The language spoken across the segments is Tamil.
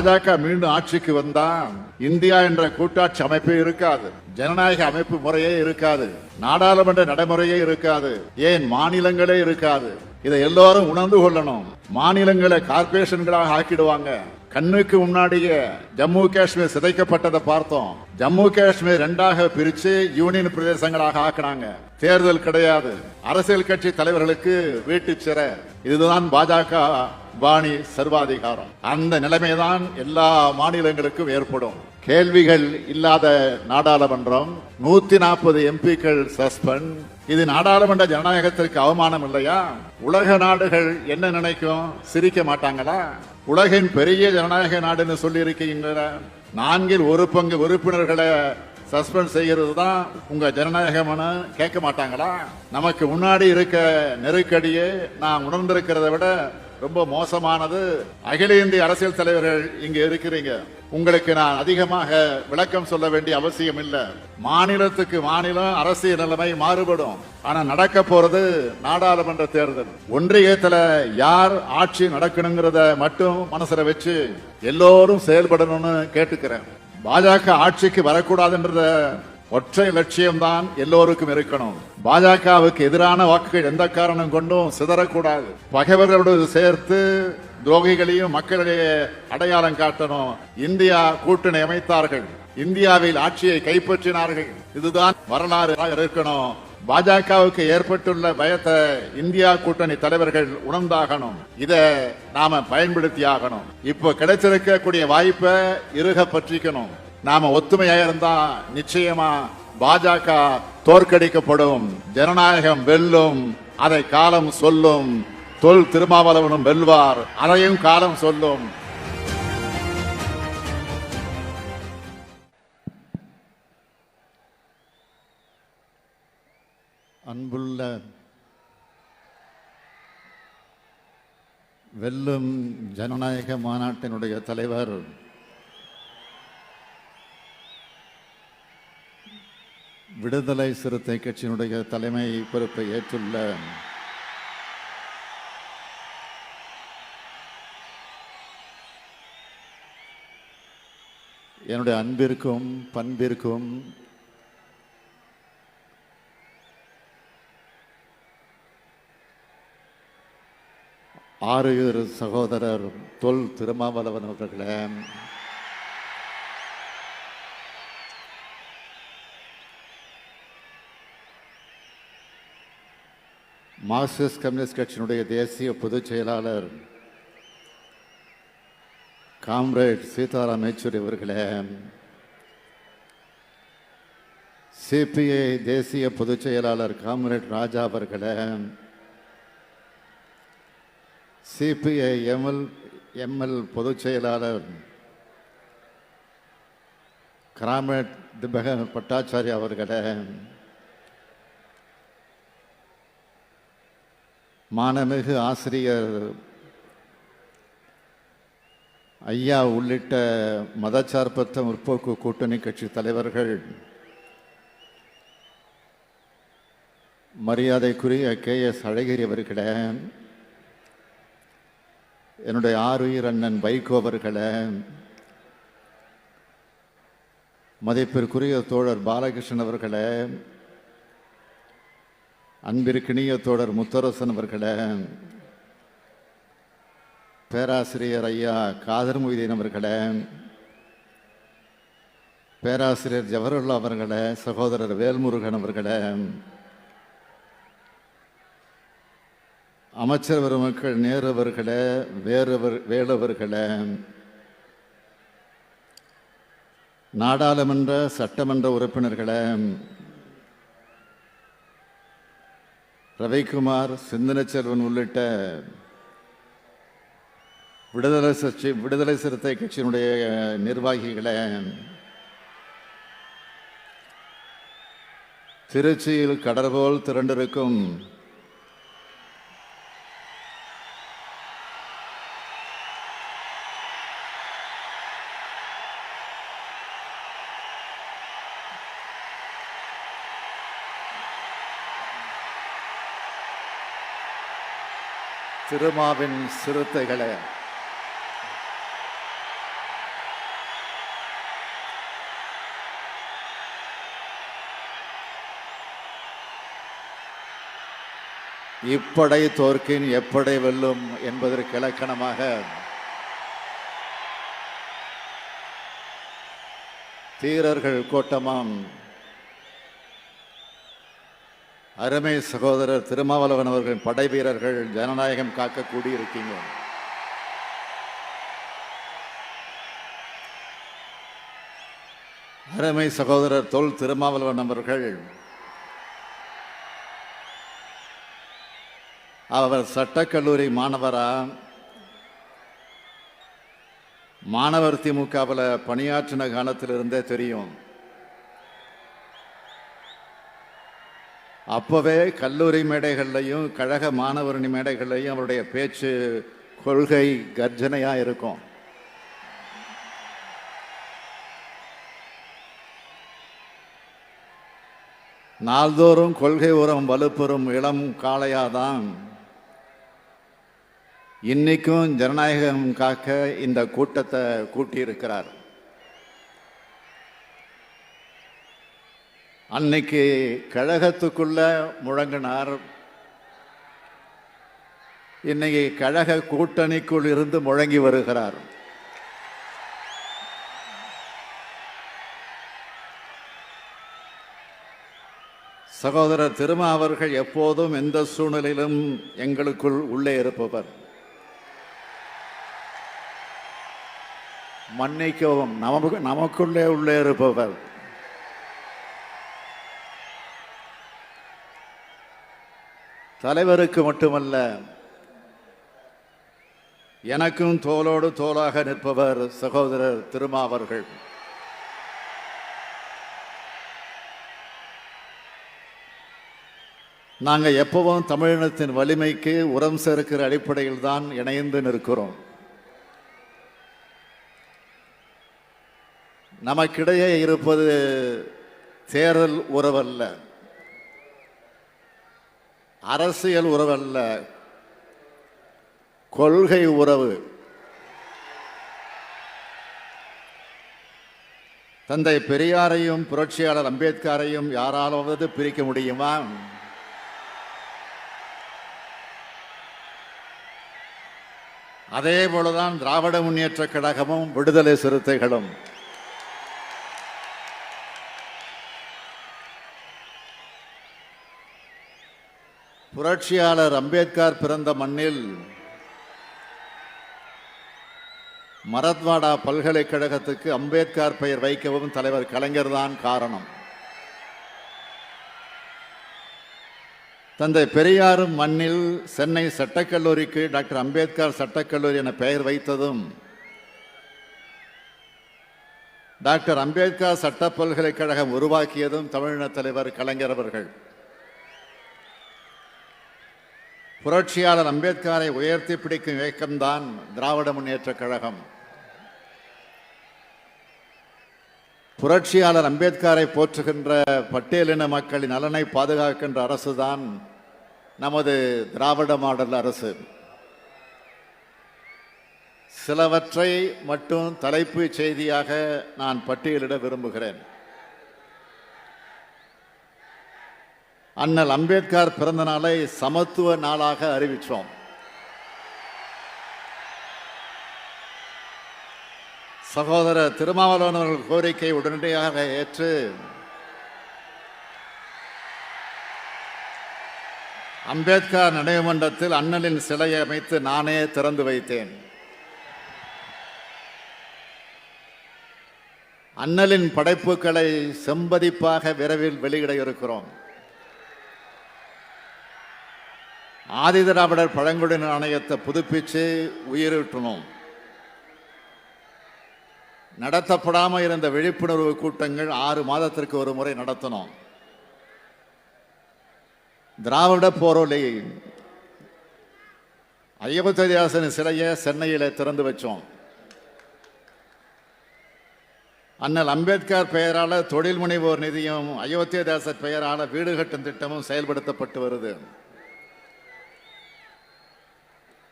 பாஜக மீண்டும் ஆட்சிக்கு வந்தா இந்தியா என்ற கூட்டாட்சி அமைப்பே இருக்காது. ஜனநாயக அமைப்பு முறையே இருக்காது. நாடாளுமன்ற நடைமுறையே இருக்காது. ஏன்? மாநிலங்களே இருக்காது. இதை எல்லாரும் உணர்ந்து கொள்ளணும். மாநிலங்களை கார்பரேஷன்களாக ஆக்கிடுவாங்க. கண்ணுக்கு முன்னாடியே ஜம்மு காஷ்மீர் சிதைக்கப்பட்டதை பார்த்தோம். ஜம்மு காஷ்மீர் ரெண்டாக பிரிச்சு யூனியன் பிரதேசங்களாக ஆக்கினாங்க. தேர்தல் கிடையாது. அரசியல் கட்சி தலைவர்களுக்கு வீட்டு சிற. இதுதான் பாஜக. பாணி சர்வாதிகாரம். அந்த நிலைமைதான் எல்லா மாநிலங்களுக்கும் ஏற்படும். கேள்விகள் இல்லாத நாடாளுமன்றம் நூத்தி நாற்பது எம்பிக்கள் சஸ்பெண்ட். இது நாடாளுமன்ற ஜனநாயகத்திற்கு அவமானம் இல்லையா? உலக நாடுகள் என்ன நினைக்கும்? சிரிக்க மாட்டாங்களா? உலகின் பெரிய ஜனநாயக நாடுன்னு சொல்லி இருக்கீங்களா நான்கில் ஒரு பங்கு உறுப்பினர்களை சஸ்பெண்ட் செய்கிறது தான் உங்க ஜனநாயகம்னு கேட்க மாட்டாங்களா? நமக்கு முன்னாடி இருக்க நெருக்கடியே நான் உணர்ந்திருக்கிறத விட ரொம்ப மோசமானது. அகில இந்திய அரசியல் தலைவர்கள் இங்க இருக்கிறீங்க. உங்களுக்கு நான் அதிகமாக விளக்கம் சொல்ல வேண்டிய அவசியம் இல்லை. மாநிலத்துக்கு மாநிலம் அரசியல் நிலைமை மாறுபடும். ஆனா நடக்க போறது நாடாளுமன்ற தேர்தல். ஒன்றியத்துல யார் ஆட்சி நடக்கணுங்கிறத மட்டும் மனசுல வச்சு எல்லோரும் செயல்படணும்னு கேட்டுக்கிறேன். பாஜக ஆட்சிக்கு வரக்கூடாதுன்றத ஒற்றை லட்சியம்தான் எல்லோருக்கும் இருக்கணும். பாஜகவுக்கு எதிரான வாக்குகள் எந்த காரணம் கொண்டும் சிதறக்கூடாது. பகைவர்களோடு சேர்த்து துரோகிகளையும் மக்களிடையே அடையாளம் காட்டணும். இந்தியா கூட்டணி அமைத்தார்கள். இந்தியாவில் ஆட்சியை கைப்பற்றினார்கள். இதுதான் வரலாறு இருக்கணும். பாஜகவுக்கு ஏற்பட்டுள்ள பயத்தை இந்தியா கூட்டணி தலைவர்கள் உணர்ந்தாகணும். இதை நாம பயன்படுத்தி ஆகணும் இப்போ கிடைச்சிருக்கக்கூடிய வாய்ப்பை இருக பற்றிக்கணும். நாம ஒத்துமையா இருந்தா நிச்சயமா பாஜக தோற்கடிக்கப்படும். ஜனநாயகம் வெல்லும் அதை காலம் சொல்லும். தொல் திருமாவளவனும் வெல்வார் அதையும் காலம் சொல்லும். அன்புள்ள வெல்லும் ஜனநாயக மாநாட்டினுடைய தலைவர் விடுதலை சிறுத்தை கட்சியினுடைய தலைமை பொறுப்பை ஏற்றுள்ள என்னுடைய அன்பிற்கும் பண்பிற்கும் ஆறு சகோதரர் தொல் திருமாவளவன் அவர்களே மார்க்சிஸ்ட் கம்யூனிஸ்ட் கட்சியினுடைய தேசிய பொதுச் செயலாளர் காம்ரேட் சீதாராம் யெச்சூரி அவர்களே சிபிஐ தேசிய பொதுச் செயலாளர் காம்ரேட் ராஜா அவர்களே சிபிஐ எம்எல் எம்எல் பொதுச் செயலாளர் கிராமேட் திபக பட்டாச்சாரி அவர்களே மானமிகு ஆசிரியர் ஐயா உள்ளிட்ட மதச்சார்பற்ற முற்போக்கு கூட்டணி கட்சி தலைவர்கள் மரியாதைக்குரிய கே எஸ் அழகிரி அவர்களே என்னுடைய ஆறுயிர் அண்ணன் வைகோ அவர்களே மதிப்பிற்குரிய தோழர் பாலகிருஷ்ணன் அவர்களே அன்பிற்கினிய தோழர் முத்தரசன் அவர்களே பேராசிரியர் ஐயா காதர் மொய்தீன் அவர்களே பேராசிரியர் ஜவஹர்லா அவர்களே சகோதரர் வேல்முருகன் அவர்களே அமைச்சர் பெருமக்கள் நேருவர்களே வேறவர் வேலவர்களே நாடாளுமன்ற சட்டமன்ற உறுப்பினர்களே ரவிக்குமார் சிந்தனை செல்வன் உள்ளிட்ட விடுதலை சச்சி விடுதலை சிறுத்தை கட்சியினுடைய நிர்வாகிகளை திருச்சியில் கடற்போல் திரண்டிருக்கும் திருமாவின் சிறுத்தைகளை. இப்படை தோற்கின் எப்படை வெல்லும் என்பதற்கு இலக்கணமாக தீரர்கள் கோட்டமாம். அருமை சகோதரர் திருமாவளவன் அவர்களின் படை வீரர்கள் ஜனநாயகம் காக்க கூடியிருக்கீங்க. அருமை சகோதரர் தொல் திருமாவளவன் அவர்கள் அவர் சட்டக்கல்லூரி மாணவரா? மாணவர் திமுகவில் பணியாற்றின காலத்திலிருந்தே தெரியும். அப்போவே கல்லூரி மேடைகள்லையும் கழக மாணவரணி மேடைகள்லையும் அவருடைய பேச்சு கொள்கை கர்ஜனையாக இருக்கும். நாள்தோறும் கொள்கை உரம் வலுப்பெறும் இளம் காளையாதான். இன்னைக்கும் ஜனநாயகம் காக்க இந்த கூட்டத்தை கூட்டியிருக்கிறார். அன்னைக்கு கழகத்துக்குள்ள முழங்கினார். இன்னைக்கு கழக கூட்டணிக்குள் இருந்து முழங்கி வருகிறார். சகோதரர் திருமா அவர்கள் எப்போதும் எந்த சூழ்நிலையிலும் எங்களுக்குள் உள்ளே இருப்பவர். மன்னிக்கவும் நமக்கு நமக்குள்ளே உள்ளே இருப்பவர். தலைவருக்கு மட்டுமல்ல எனக்கும் தோளோடு தோளாக நிற்பவர் சகோதரர் திருமா அவர்கள் நாங்கள் எப்பவும் தமிழினத்தின் வலிமைக்கு உரம் சேர்க்கிற அடிப்படையில் தான் இணைந்து நிற்கிறோம். நமக்கிடையே இருப்பது தேர்தல் உறவல்ல. அரசியல் உறவல்ல. கொள்கை உறவு. தந்தை பெரியாரையும் புரட்சியாளர் அம்பேத்கரையும் யாராலாவது பிரிக்க முடியுமா? அதே போலதான் திராவிட முன்னேற்ற கழகமும் விடுதலை சிறுத்தைகளும். புரட்சியாளர் அம்பேத்கர் பிறந்த மண்ணில் மரத்வாடா பல்கலைக்கழகத்துக்கு அம்பேத்கர் பெயர் வைக்கவும் தலைவர் கலைஞர் தான் காரணம். தந்தை பெரியாரும் மண்ணில் சென்னை சட்டக்கல்லூரிக்கு டாக்டர் அம்பேத்கர் சட்டக்கல்லூரி என பெயர் வைத்ததும் டாக்டர் அம்பேத்கர் சட்ட பல்கலைக்கழகம் உருவாக்கியதும் தமிழின தலைவர் கலைஞர் அவர்கள். புரட்சியாளர் அம்பேத்கரை உயர்த்தி பிடிக்கும் இயக்கம்தான் திராவிட முன்னேற்ற கழகம். புரட்சியாளர் அம்பேத்கரை போற்றுகின்ற பட்டியலின மக்களின் நலனை பாதுகாக்கின்ற அரசுதான் நமது திராவிட மாடல் அரசு. சிலவற்றை மட்டும் தலைப்பு செய்தியாக நான் பட்டியலிட விரும்புகிறேன். அண்ணல் அம்பேத்கர் பிறந்த நாளை சமத்துவ நாளாக அறிவித்தோம் சகோதரர் திருமாவளவன் அவர்கள் கோரிக்கை உடனடியாக ஏற்று அம்பேத்கர் நினைவு மண்டபத்தில் அண்ணலின் சிலையை அமைத்து நானே திறந்து வைத்தேன். அண்ணலின் படைப்புகளை செம்பதிப்பாக விரைவில் வெளியிட இருக்கிறோம். ஆதிதிராவிடர் பழங்குடியின ஆணையத்தை புதுப்பிச்சு உயிரிட்டணும் நடத்தப்படாமல் இருந்த விழிப்புணர்வு கூட்டங்கள் ஆறு மாதத்திற்கு ஒரு முறை நடத்தணும் திராவிட போரொலி ஐயப்பத்ததியாசன் சிலையை சென்னையில் திறந்து வச்சோம். அண்ணல் அம்பேத்கர் பெயரால் தொழில் முனைவோர் நிதியம் அயோத்தியதாசர் பெயரால் வீடு கட்டும் திட்டமும் செயல்படுத்தப்பட்டு வருது.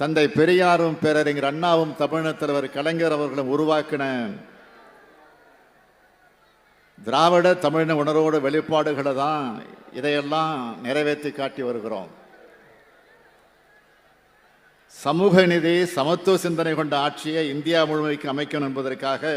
தந்தை பெரியாரும் பேரறிஞர் அண்ணாவும் தமிழர் தலைவர் கலைஞர் அவர்களும் உருவாக்கின திராவிட தமிழின உணர்வோடு வெளிப்பாடுகளை தான் இதையெல்லாம் நிறைவேற்றி காட்டி வருகிறோம். சமூக நிதி சமத்துவ சிந்தனை கொண்ட ஆட்சியை இந்தியா முழுமைக்கு அமைக்கணும் என்பதற்காக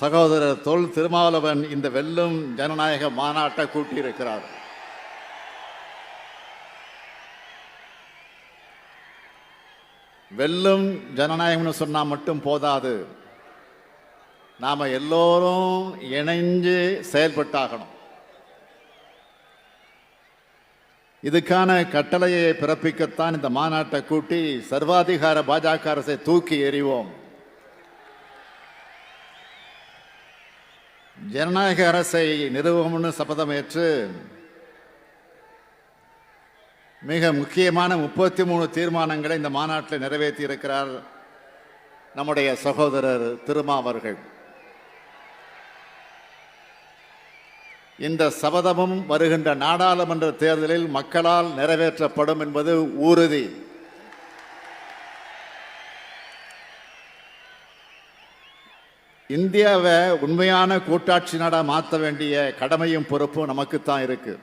சகோதரர் தொல் திருமாவளவன் இந்த வெல்லும் ஜனநாயக மாநாட்டை கூட்டியிருக்கிறார். வெல்லும் ஜனநாயகம்னு சொன்னால் மட்டும் போதாது. நாம் எல்லோரும் இணைஞ்சு செயல்பட்டாகணும். இதுக்கான கட்டளையை பிறப்பிக்கத்தான் இந்த மாநாட்டை கூட்டி சர்வாதிகார பாஜக அரசை தூக்கி எறிவோம். ஜனநாயக அரசை நிறுவனம்னு சபதமேற்று மிக முக்கியமான முப்பத்தி மூணு தீர்மானங்களை இந்த மாநாட்டில் நிறைவேற்றி இருக்கிறார் நம்முடைய சகோதரர் திருமாவர்கள் இந்த சபதமும் வருகின்ற நாடாளுமன்ற தேர்தலில் மக்களால் நிறைவேற்றப்படும் என்பது உறுதி. இந்தியாவை உண்மையான கூட்டாட்சி நாடாக மாற்ற வேண்டிய கடமையும் பொறுப்பும் நமக்குத்தான் இருக்குது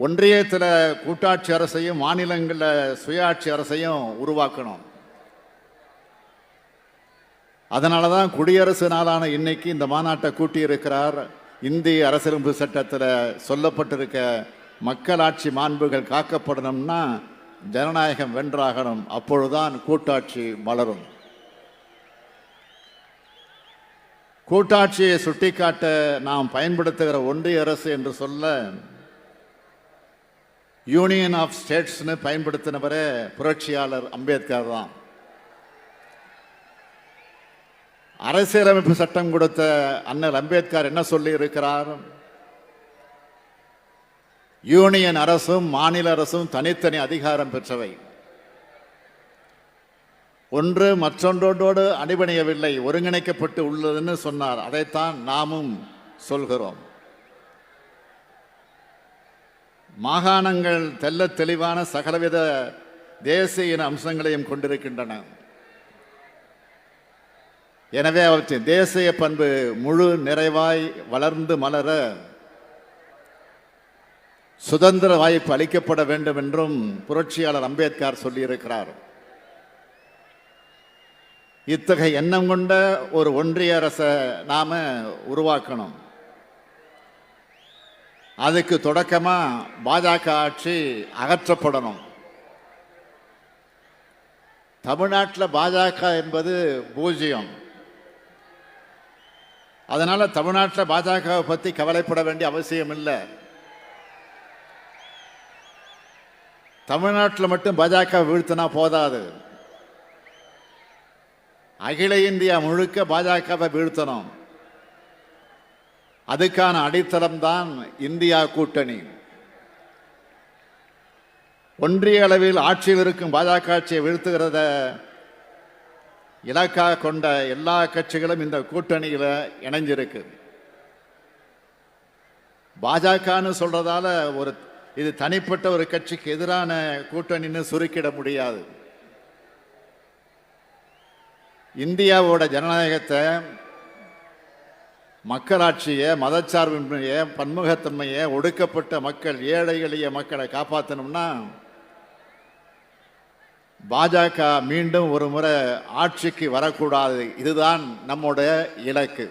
ஒன்றியத்தில் கூட்டாட்சி அரசையும் மாநிலங்களில் சுயாட்சி அரசையும் உருவாக்கணும். அதனால தான் குடியரசு நாளான இன்னைக்கு இந்த மாநாட்டை கூட்டியிருக்கிறார். இந்திய அரசியலமைப்பு சட்டத்தில் சொல்லப்பட்டிருக்க மக்களாட்சி மாண்புகள் காக்கப்படணும்னா ஜனநாயகம் வென்றாகணும். அப்பொழுதுதான் கூட்டாட்சி மலரும். கூட்டாட்சியை சுட்டிக்காட்ட நாம் பயன்படுத்துகிற ஒன்றிய அரசு என்று சொல்ல யூனியன் ஆஃப் ஸ்டேட்ஸ்னு பயன்படுத்தினவரே புரட்சியாளர் அம்பேத்கர் தான். அரசியலமைப்பு சட்டம் கொடுத்த அண்ணல் அம்பேத்கர் என்ன சொல்லி இருக்கிறார்? யூனியன் அரசும் மாநில அரசும் தனித்தனி அதிகாரம் பெற்றவை. ஒன்று மற்றொன்றோடோடு அடிபணியவில்லை ஒருங்கிணைக்கப்பட்டு உள்ளதுன்னு சொன்னார். அதைத்தான் நாமும் சொல்கிறோம். மாகாணங்கள் தெல்ல தெளிவான சகலவித தேசிய இன அம்சங்களையும் கொண்டிருக்கின்றன. எனவே அவற்றின் தேசிய பண்பு முழு நிறைவாய் வளர்ந்து மலர சுதந்திர வாய்ப்பு அளிக்கப்பட வேண்டும் என்றும் புரட்சியாளர் அம்பேத்கர் சொல்லியிருக்கிறார். இத்தகைய எண்ணம் கொண்ட ஒரு ஒன்றிய அரசை நாம உருவாக்கணும். அதுக்கு தொடக்கமாக பாஜக ஆட்சி அகற்றப்படணும். தமிழ்நாட்டில் பாஜக என்பது பூஜ்ஜியம். அதனால் தமிழ்நாட்டில் பாஜகவை பற்றி கவலைப்பட வேண்டிய அவசியம் இல்லை. தமிழ்நாட்டில் மட்டும் பாஜக வீழ்த்தினா போதாது. அகில இந்தியா முழுக்க பாஜகவை வீழ்த்தணும். அதுக்கான அடித்தளம் தான் இந்தியா கூட்டணி. ஒன்றிய அளவில் ஆட்சியில் இருக்கும் பாஜக ஆட்சியை வீழ்த்துகிறத இலக்காக கொண்ட எல்லா கட்சிகளும் இந்த கூட்டணியில் இணைஞ்சிருக்கு. பாஜகன்னு சொல்றதால ஒரு இது தனிப்பட்ட ஒரு கட்சிக்கு எதிரான கூட்டணின்னு சுருக்கிட முடியாது. இந்தியாவோட ஜனநாயகத்தை மக்களாட்சியை மதச்சார்பின்மையை பன்முகத்தன்மையை ஒடுக்கப்பட்ட மக்கள் ஏழை எளிய மக்களை காப்பாற்றணும்னா பாஜக மீண்டும் ஒரு முறை ஆட்சிக்கு வரக்கூடாது. இதுதான் நம்முடைய இலக்கு.